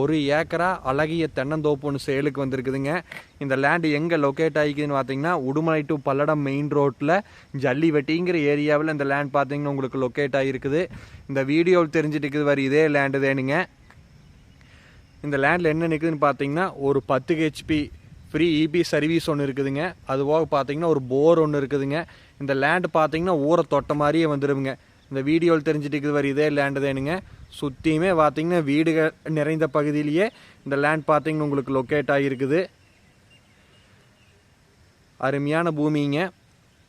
ஒரு ஏக்கரா அழகிய தென்னந்தோப்பு ஒன்று சேலுக்கு வந்திருக்குதுங்க. இந்த லேண்டு எங்கே லொக்கேட் ஆகிக்குதுன்னு பார்த்தீங்கன்னா உடுமலை டு பல்லடம் மெயின் ரோட்டில் ஜல்லிவெட்டிங்கிற ஏரியாவில் இந்த லேண்ட் பார்த்தீங்கன்னா உங்களுக்கு லொக்கேட் ஆகிருக்குது இந்த வீடியோவில் தெரிஞ்சிட்டு வர இதே லேண்டு தேனுங்க. இந்த லேண்டில் என்ன நிற்குதுன்னு பார்த்தீங்கன்னா ஒரு பத்து ஹெச்பி ஃப்ரீ இபி சர்வீஸ் ஒன்று இருக்குதுங்க. அது போக பார்த்தீங்கன்னா ஒரு போர் ஒன்று இருக்குதுங்க. இந்த லேண்டு பார்த்தீங்கன்னா ஊரை தொட்ட மாதிரியே வந்துடுங்க இந்த வீடியோவில் தெரிஞ்சுட்டு இருக்குது வர இதே லேண்டு தேனுங்க சுற்றியுமே பார்த்தீங்கன்னா வீடுகள் நிறைந்த பகுதியிலேயே இந்த லேண்ட் பார்த்தீங்கன்னா உங்களுக்கு லொக்கேட் ஆகிருக்குது அருமையான பூமிங்க.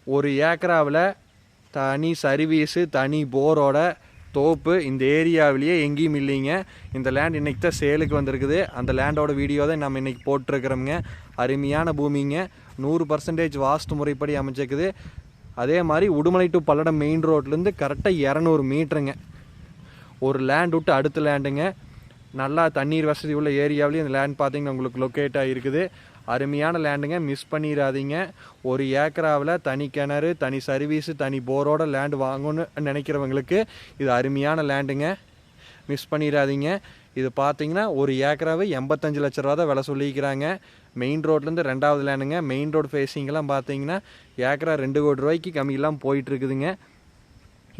ஒரு ஏக்கராவில் தனி சர்வீஸு தனி போரோட தோப்பு இந்த ஏரியாவிலேயே எங்கேயும் இல்லைங்க. இந்த லேண்ட் இன்றைக்கி தான் சேலுக்கு வந்திருக்குது. அந்த லேண்டோட வீடியோ தான் நம்ம இன்றைக்கி போட்டிருக்கிறோங்க அருமையான பூமிங்க. நூறு பர்சன்டேஜ் வாஸ்து முறைப்படி அமைச்சிருக்குது அதே மாதிரி உடுமலை டு பல்லடம் மெயின் ரோட்லேருந்து கரெக்டாக இரநூறு மீட்டருங்க ஒரு லேண்ட் விட்டு அடுத்த லேண்டுங்க நல்லா தண்ணீர் வசதி உள்ள ஏரியாவிலையும் இந்த லேண்ட் பார்த்தீங்கன்னா உங்களுக்கு லொக்கேட் ஆகிருக்குது அருமையான லேண்டுங்க மிஸ் பண்ணிடாதீங்க ஒரு ஏக்கராவில் தனி கிணறு தனி சர்வீஸு தனி போரோட லேண்டு வாங்கணும்னு நினைக்கிறவங்களுக்கு இது அருமையான லேண்டுங்க மிஸ் பண்ணிடாதீங்க. இது பார்த்தீங்கன்னா ஒரு ஏக்கராவே எண்பத்தஞ்சு லட்ச ரூபா தான் விலை சொல்லிக்கிறாங்க மெயின் ரோட்லேருந்து ரெண்டாவது லேண்டுங்க மெயின் ரோடு ஃபேஸிங்கெல்லாம் பார்த்தீங்கன்னா ஏக்கரா ரெண்டு கோடி ரூபாய்க்கு கம்மியெல்லாம் போயிட்டுருக்குதுங்க.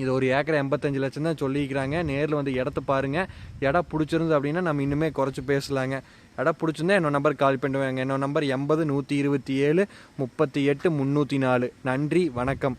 இது ஒரு ஏக்கரை எண்பத்தஞ்சு லட்சம் தான் சொல்லிக்கிறாங்க நேரில் வந்து இடத்த பாருங்கள் இடம் பிடிச்சிருந்து அப்படின்னா நம்ம இன்னுமே குறைச்சி பேசலாங்க. இடம் பிடிச்சிருந்தா என்னோட நம்பர் கால் பண்ணுவாங்க. என்னோட நம்பர் எண்பது நூற்றி இருபத்தி ஏழு முப்பத்தி எட்டு முந்நூற்றி நாலு. நன்றி வணக்கம்.